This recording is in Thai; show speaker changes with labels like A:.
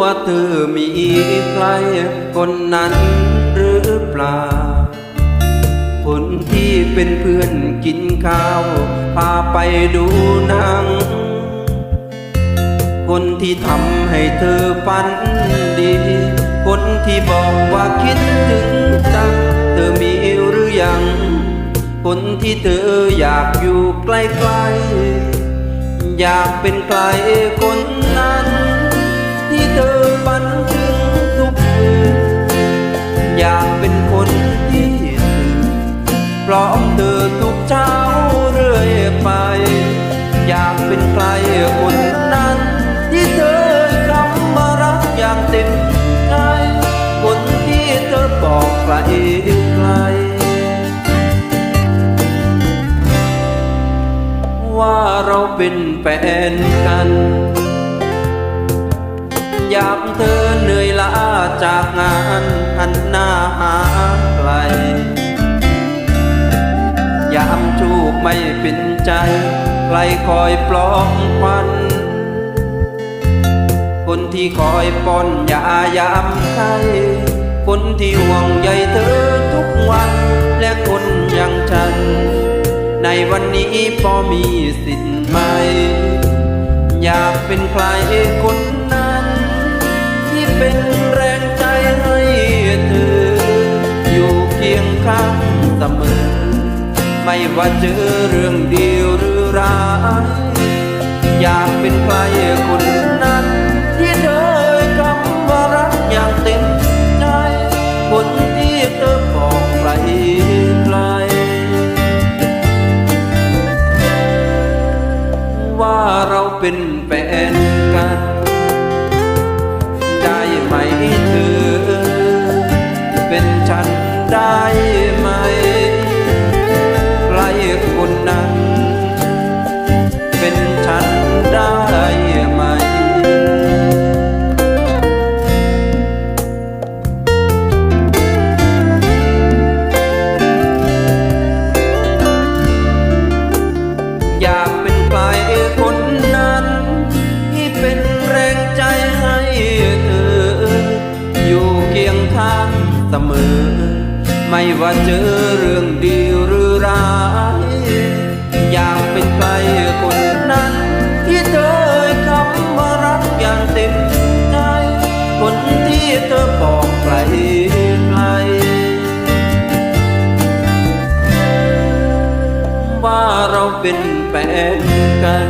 A: ว่าเธอมีใครคนนั้นหรือเปล่า คนที่เป็นเพื่อนกินข้าว พาไปดูหนัง คนที่ทำให้เธอฝันดี คนที่บอกว่าคิดถึงจังเธอมีหรือยัง คนที่เธออยากอยู่ใกล้ๆอยากเป็นใครคนนั้น ไกลไกล ว่าเราเป็นแฟนกัน ยามเธอเหนื่อยล้าจากงานหันหน้าหาใครยามชูกไม่เป็นใจใครคอยปลอบควันคนที่คอยป้อนยายามใคร คนที่ห่วงใยเธอทุกวัน และคนอย่างฉัน ในวันนี้พอมีสิทธิ์ไหม อยากเป็นใครคนนั้น ที่เป็นแรงใจให้เธอ อยู่เคียงข้างเสมอ ไม่ว่าเจอเรื่องดีหรือร้ายอยากเป็นใครคนนั้น เป็นแฟนกัน ได้ไหมเธอ เป็นฉันได้ไหม เสมอ ไม่ว่าเจอเรื่องดีหรือร้าย อยากเป็นใครคนนั้น ที่เธอคำว่ารักอย่างเต็มใจคนที่เธอบอกไกลไกลว่าเราเป็นแฟนกัน